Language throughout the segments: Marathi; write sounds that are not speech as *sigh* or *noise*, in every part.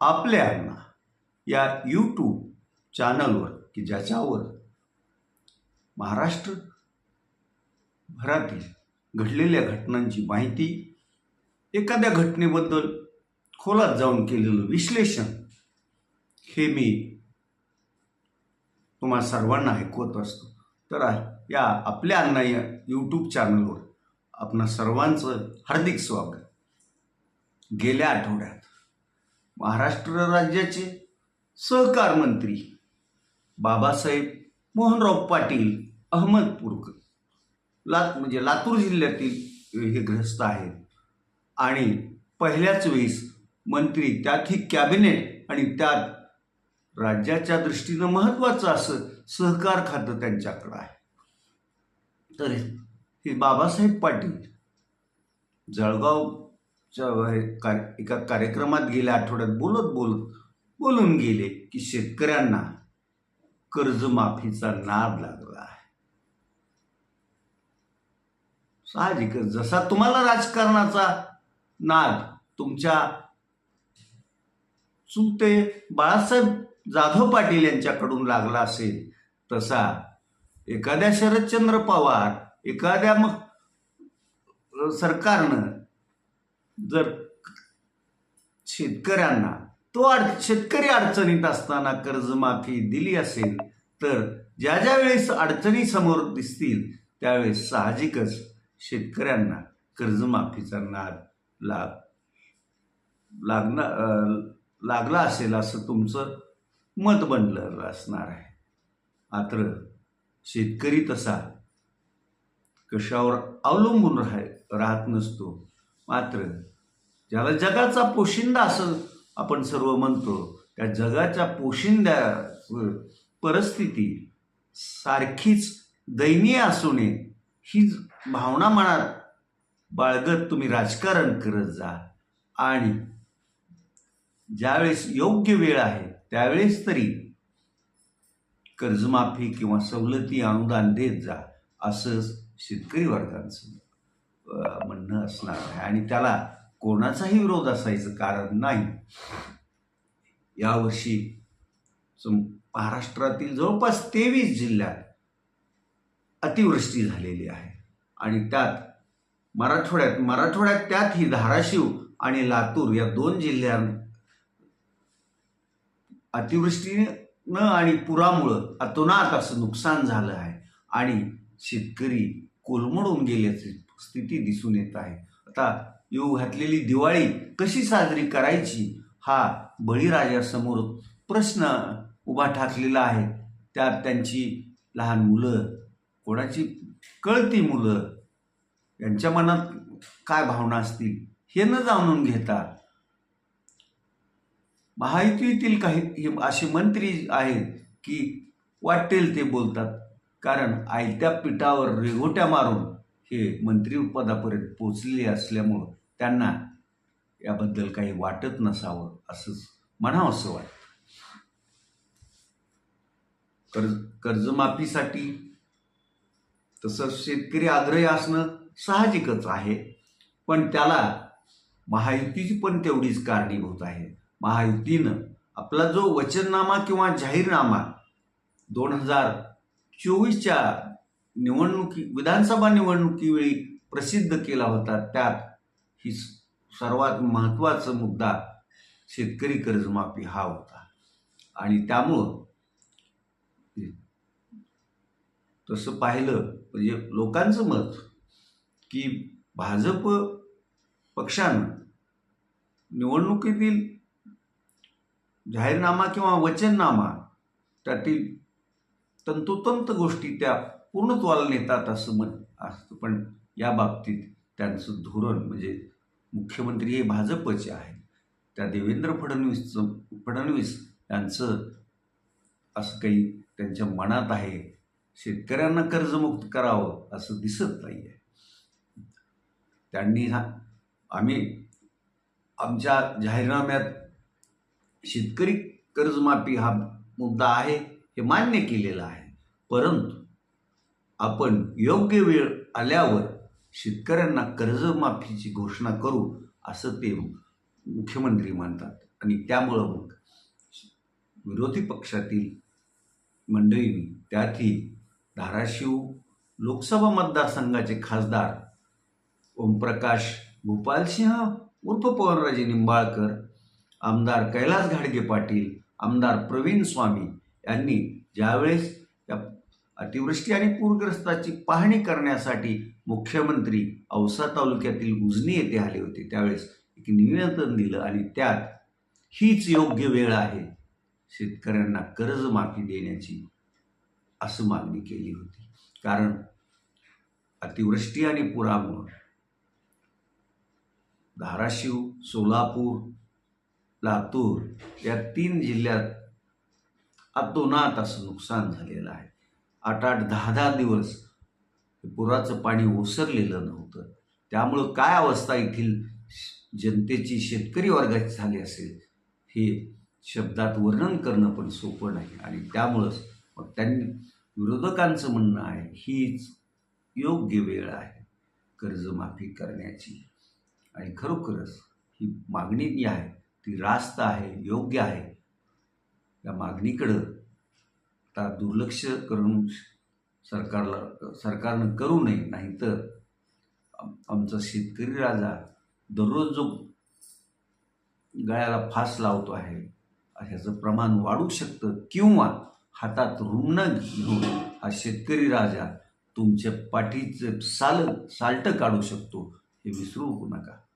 आपल्यांना या यूट्यूब चॅनलवर की ज्याच्यावर महाराष्ट्र भरातील घडलेल्या घटनांची माहिती एखाद्या घटनेबद्दल खोलात जाऊन केलेलं विश्लेषण हे मी तुम्हा सर्वांना ऐकवत असतो. तर या आपल्या अण्णा या यूट्यूब चॅनलवर आपणा सर्वांचं हार्दिक स्वागत. गेल्या आठवड्यात महाराष्ट्र राज्याचे सहकार मंत्री बाबासाहेब मोहनराव पाटील अहमदपूरकर. लात म्हणजे लातूर जिल्ह्यातील हे ग्रस्त आहेत. आणि पहिल्याच वेळेस मंत्री त्यातही कॅबिनेट आणि त्यात राज्याच्या दृष्टीनं महत्त्वाचं असं सहकार खातं त्यांच्याकडं आहे. तर हे बाबासाहेब पाटील जळगाव च्या का एका कार्यक्रमात गेल्या आठवड्यात बोलत बोलत बोलून गेले की शेतकऱ्यांना कर्जमाफीचा नाद लागला आहे. साहजिकच जसा तुम्हाला राजकारणाचा नाद तुमच्या चुलते बाळासाहेब जाधव पाटील यांच्याकडून लागला असेल तसा एखाद्या शरदचंद्र पवार एखाद्या मग सरकारनं जर शेतकऱ्यांना तो अड शेतकरी अडचणीत असताना कर्जमाफी दिली असेल तर ज्या ज्या वेळेस अडचणी समोर दिसतील त्यावेळेस साहजिकच शेतकऱ्यांना कर्जमाफीचा नाद लाग लागणार लागला असेल असं तुमचं मत बनलेलं असणार आहे. मात्र शेतकरी तसा कशावर अवलंबून राह राहत नसतो. मात्र ज्याला जगाचा पोशिंदा असं आपण सर्व म्हणतो त्या जगाच्या पोशिंद्या परिस्थिती सारखीच दयनीय असू नये ही भावना मनात बाळगत तुम्ही राजकारण करत जा. आणि ज्यावेळेस योग्य वेळ आहे त्यावेळेस तरी कर्जमाफी किंवा सवलती अनुदान देत जा असं शेतकरी वर्गांचं म्हणणं असणार आहे. आणि त्याला कोणाचाही विरोध असायचं कारण नाही. यावर्षी महाराष्ट्रातील जवळपास तेवीस जिल्ह्यात अतिवृष्टी झालेली आहे. आणि त्यात मराठवाड्यात मराठवाड्यात त्यात ही धाराशिव आणि लातूर या दोन जिल्ह्यां अतिवृष्टीनं आणि पुरामुळं अतोनात असं नुकसान झालं आहे. आणि शेतकरी कोलमडून गेल्याचे स्थिती दिसून येत आहे. आता येऊ घातलेली दिवाळी कशी साजरी करायची हा बळीराजासमोर प्रश्न उभा ठाकलेला आहे. त्यात त्यांची लहान मुलं कोणाची कळती मुलं यांच्या मनात काय भावना असतील हे न जाणून घेता महायुतीतील काही हे असे मंत्री आहेत की वाटेल ते बोलतात. कारण आयत्या पिठावर रेघोट्या मारून हे मंत्रीपदापर्यंत पोचलेले असल्यामुळं त्यांना याबद्दल काही वाटत नसावं असंच म्हणावंसं वाटतं. कर्ज कर्जमाफीसाठी तसंच शेतकरी आग्रही असणं साहजिकच आहे पण त्याला महायुतीची पण तेवढीच कारणीभूत आहे. महायुतीनं आपला जो वचननामा किंवा जाहीरनामा दोन हजार चोवीसच्या निवडणुकी विधानसभा निवडणुकीवेळी प्रसिद्ध केला होता त्यात ही सर्वात महत्त्वाचा मुद्दा शेतकरी कर्जमाफी हा होता. आणि त्यामुळं तसं पाहिलं म्हणजे लोकांचं मत की भाजप पक्षानं निवडणुकीतील जाहीरनामा किंवा वचननामा त्यातील तंतोतंत गोष्टी त्या पूर्णत्वाला नेतात असं मत असतं. पण या बाबतीत त्यांचं धोरण म्हणजे मुख्यमंत्री हे भाजपचे आहेत. त्या देवेंद्र फडणवीसचं फडणवीस यांचं असं काही त्यांच्या मनात आहे. शेतकऱ्यांना कर्जमुक्त करावं असं दिसत नाही आहे त्यांनी हा आम्ही आमच्या जाहीरनाम्यात शेतकरी कर्जमाफी हा मुद्दा आहे हे मान्य केलेलं आहे. परंतु आपण योग्य वेळ आल्यावर शेतकऱ्यांना कर्जमाफीची घोषणा करू असं ते मुख्यमंत्री म्हणतात आणि त्यामुळं मग विरोधी पक्षातील मंडळींनी त्यातही धाराशिव लोकसभा मतदारसंघाचे खासदार ओमप्रकाश भूपालसिंह उर्फ पवनराजे निंबाळकर आमदार कैलास घाडगे पाटील आमदार प्रवीण स्वामी यांनी ज्यावेळेस या अतिवृष्टी आणि पूरग्रस्ताची पाहणी करण्यासाठी मुख्यमंत्री औसा तालुक्यातील उजनी येथे आले होते. त्यावेळेस एक निवेदन दिलं आणि त्यात हीच योग्य वेळ आहे शेतकऱ्यांना कर्जमाफी देण्याची असं मागणी केली होती. कारण अतिवृष्टी आणि पुरामुळं धाराशिव सोलापूर लातूर या तीन जिल्ह्यात अतोनात असं नुकसान झालेलं आहे. आठ आठ दहा दहा दिवस पुराचं पाणी ओसरलेलं नव्हतं. त्यामुळं काय अवस्था येथील जनतेची शेतकरी वर्गाची झाली असेल हे शब्दात वर्णन करणं पण सोपं नाही. आणि त्यामुळंच मग त्यांनी विरोधकांचं म्हणणं आहे हीच योग्य वेळ आहे कर्जमाफी करण्याची. आणि खरोखरच ही मागणी जी आहे ती रास्त आहे योग्य आहे. या मागणीकडं आता दुर्लक्ष करून सरकारला सरकारनं करू नये नाहीतर आमचा शेतकरी राजा दररोज जो गळ्याला फास लावतो आहे ह्याचं प्रमाण वाढू शकतं किंवा हातात रुग्ण घेऊन हा शेतकरी राजा तुमच्या पाठीचं साल साल्ट काढू शकतो हे विसरू नका.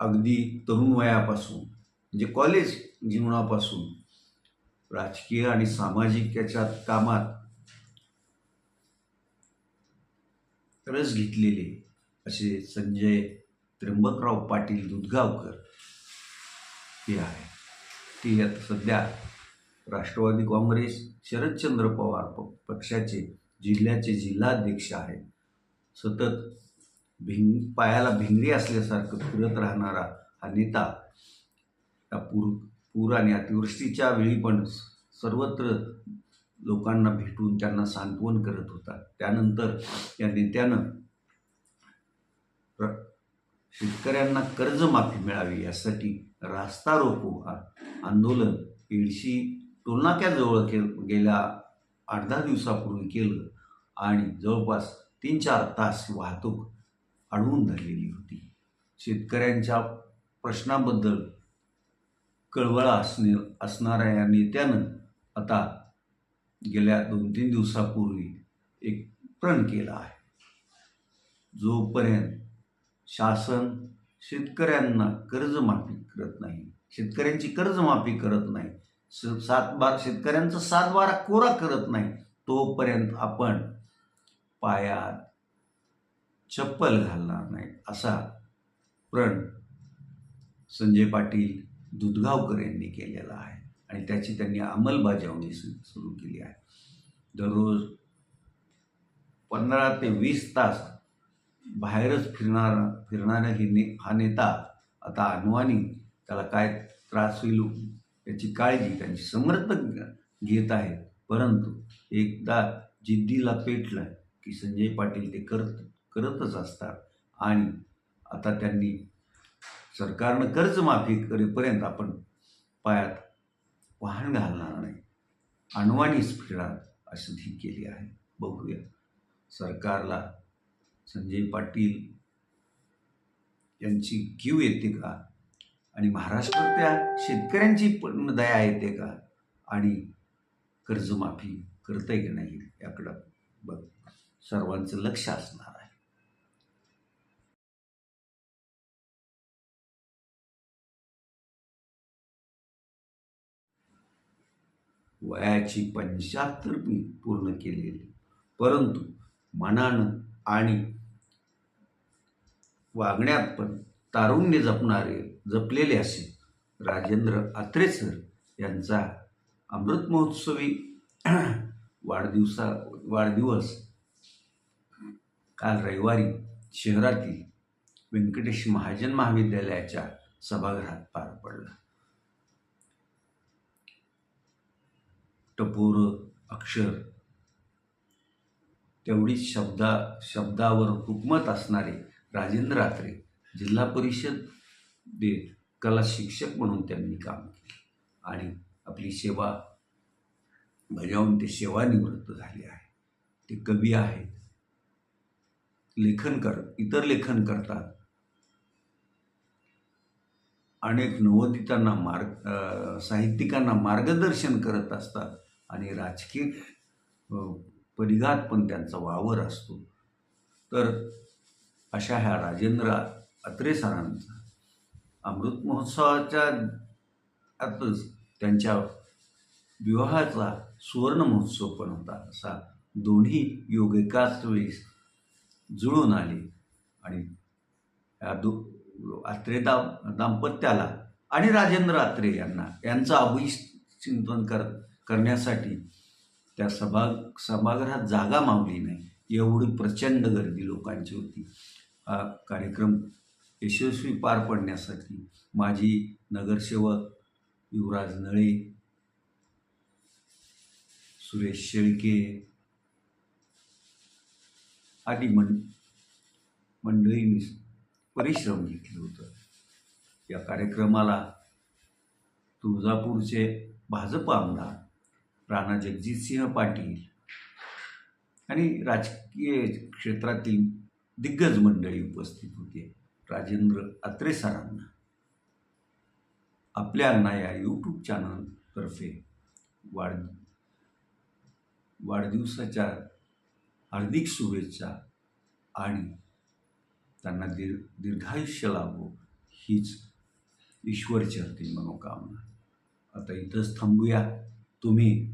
अगदी तरुण वयापासून म्हणजे कॉलेज जीवनापासून राजकीय आणि सामाजिक याच्यात कामात रस घेतलेले असे संजय त्र्यंबकराव पाटील दुधगावकर हे आहे ते आता सध्या राष्ट्रवादी काँग्रेस शरदचंद्र पवार प पक्षाचे जिल्ह्याचे जिल्हाध्यक्ष आहेत. सतत भिंग पायाला भिंगरी असल्यासारखं फिरत राहणारा हा नेता या पूर पूर आणि अतिवृष्टीच्या वेळी पण सर्वत्र लोकांना भेटून त्यांना सांत्वन करत होता. त्यानंतर या नेत्यानं शेतकऱ्यांना कर्जमाफी मिळावी यासाठी रास्ता रोको आंदोलन एडशी टोलनाक्याजवळ के गेल्या आठ दहा दिवसापूर्वी केलं आणि जवळपास तीन चार तास वाहतूक अडवून धरलेली होती. शेतकऱ्यांच्या प्रश्नाबद्दल कळवळा असणे असणाऱ्या या नेत्यानं आता गेल्या दोन तीन दिवसापूर्वी एक प्रण केला आहे. जोपर्यंत शासन शेतकऱ्यांना कर्जमाफी करत नाही शेतकऱ्यांची कर्जमाफी करत नाही स सात बार शेतकऱ्यांचा सात बारा कोरा करत नाही तोपर्यंत आपण पायात चप्पल घालणार नाही असा प्रण संजय पाटील दुधगावकर यांनी केलेला आहे. आणि त्याची त्यांनी अंमलबजावणी सु सुरू केली आहे. दररोज पंधरा ते वीस तास बाहेरच फिरणार फिरणारा ही ने हा नेता आता अनवानी त्याला काय त्रास होईल याची काळजी त्यांची समर्थक घेत आहेत. परंतु एकदा जिद्दीला पेटलं की संजय पाटील ते करत करतच असतात. आणि आता त्यांनी सरकारनं कर्जमाफी करेपर्यंत आपण पायात वाहन घालणार नाही. अणवाणीच फिरणार अशी ती केली आहे. बघूया. सरकारला संजय पाटील यांची क्यू येते का? आणि महाराष्ट्रात त्या शेतकऱ्यांची पण दया येते का? आणि कर्जमाफी करता की नाही याकडं बघ. सर्वांचं लक्ष असणार. वयाची पंच्याहत्तर मी पूर्ण केलेली. परंतु मनानं आणि वागण्यात पण तारुण्य जपणारे जपलेले असे राजेंद्र आत्रे सर यांचा अमृत महोत्सवी *clears throat* वाढदिवसा वाढदिवस काल रविवारी शहरातील व्यंकटेश महाजन महाविद्यालयाच्या सभागृहात पार पडला. टपोर अक्षर. तेवढीच शब्दा शब्दावर हुकमत असणारे राजेंद्र आत्रे जिल्हा परिषद दे कला शिक्षक म्हणून त्यांनी काम केले आणि आपली सेवा बजावून ते सेवानिवृत्त झाले आहे ते कवी आहेत. लेखन कर इतर लेखन करतात. अनेक नवोदितांना मार्ग साहित्यिकांना मार्गदर्शन करत असतात. आणि राजकीय परिघात पण त्यांचा वावर असतो. तर अशा ह्या राजेंद्र अत्रे सरांचा अमृत महोत्सवाच्या आतच त्यांच्या विवाहाचा सुवर्ण महोत्सव पण होता. असा दोन्ही योग एकाच वेळेस जुळून आले आणि या दो आत्रे दाम दाम्पत्याला आणि राजेंद्र आत्रे यांना यांचं अभिचिंतन करत करण्यासाठी त्या सभा सभागृहात जागा मावली नाही. एवढी प्रचंड गर्दी लोकांची होती. हा कार्यक्रम यशस्वी पार पडण्यासाठी माजी नगरसेवक युवराज नळे सुरेश शेळके आदी मं मंडळींनी परिश्रम घेतलं होतं. या कार्यक्रमाला तुळजापूरचे भाजप आमदार राणा जगजितसिंह पाटील आणि राजकीय क्षेत्रातील दिग्गज मंडळी उपस्थित होते. राजेंद्र अत्रे सरांना. आपल्यांना या यूट्यूब चॅनलतर्फे वाढ वाढदिवसाच्या हार्दिक शुभेच्छा आणि त्यांना दीर्घ दीर्घायुष्य लाभो हीच ईश्वरचरती मनोकामना. आता इथंच थांबूया. तुम्ही